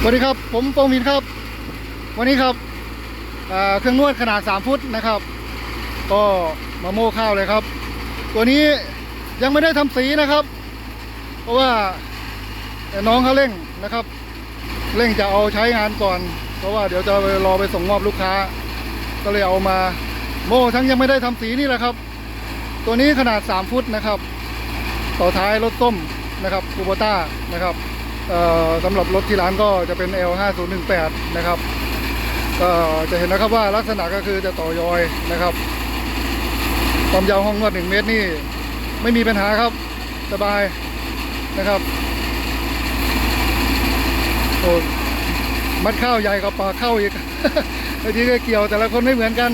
สวัสดีครับ ผมโปงมินครับ วันนี้ครับเครื่องนวดขนาด 3 ฟุตนะครับ ก็มาโม่ข้าวเลยครับ ตัวนี้ยังไม่ได้ทำสีนะครับ เพราะว่าน้องเขาเร่งนะครับ เร่งจะเอาใช้งานก่อน เพราะว่าเดี๋ยวจะรอไปส่งมอบลูกค้า ก็เลยเอามาโม่ทั้งยังไม่ได้ทำสีนี่แหละครับ ตัวนี้ขนาด 3 ฟุตนะครับ ต่อท้ายรถส้มนะครับคูโบต้านะครับ สำหรับรถที่ร้านก็จะเป็น L5018 นะครับก็จะเห็นนะครับว่าลักษณะก็คือจะต่อยอยนะครับความยาวห้องนวด1เมตรนี่ไม่มีปัญหาครับสบายนะครับโอ้มัดข้าวใหญ่กับปากข้าวอีกบางทีก็เกี่ยวแต่ละคนไม่เหมือนกัน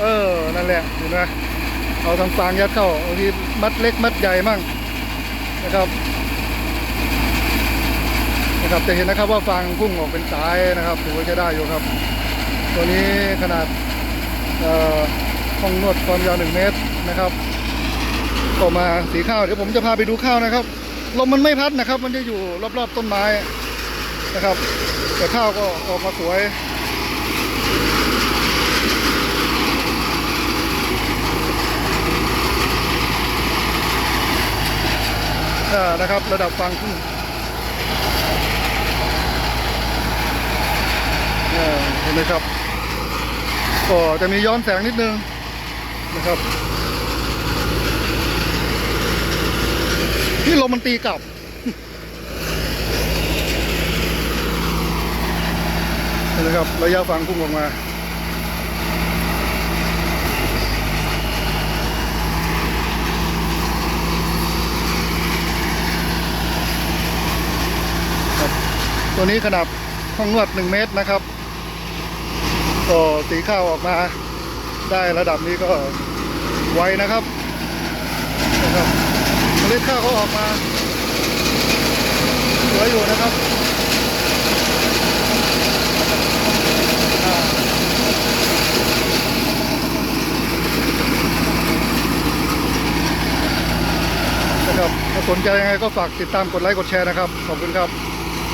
เออ นั่นแหละเห็นไหมเอาทางฟางยัดเข้าบางทีมัดเล็กมัดใหญ่มั่งนะครับ นะครับจะเห็นนะครับว่าฟางพุ่งออกเป็นสายนะครับถือว่าจะได้อยู่ครับ ตัวนี้ขนาดเอ่อห้องนวดความยาวหนึ่งเมตรนะครับต่อมาสีข้าวเดี๋ยวผมจะพาไปดูข้าวนะครับลมมันไม่พัดนะครับ มันจะอยู่รอบๆต้นไม้นะครับ แต่ข้าวก็ออกมาสวยอ่านะครับระดับฟังขึ้นอ่าเห็นไหมครับก็จะมีย้อนแสงนิดนึงนะครับที่ลมมันตีกลับเห็นไหมครับระยะฟังพุ่งออกมาตัวนี้ขนาดห้องนวด 1 เมตรนะครับ ก็สีข้าวออกมาได้ระดับนี้ก็ไวนะครับนะครับเมล็ดข้าวเขาออกมาสวยอยู่นะครับนะครับถ้าสนใจยังไงก็ฝากติดตามกดไลค์กดแชร์นะครับ ขอบคุณครับ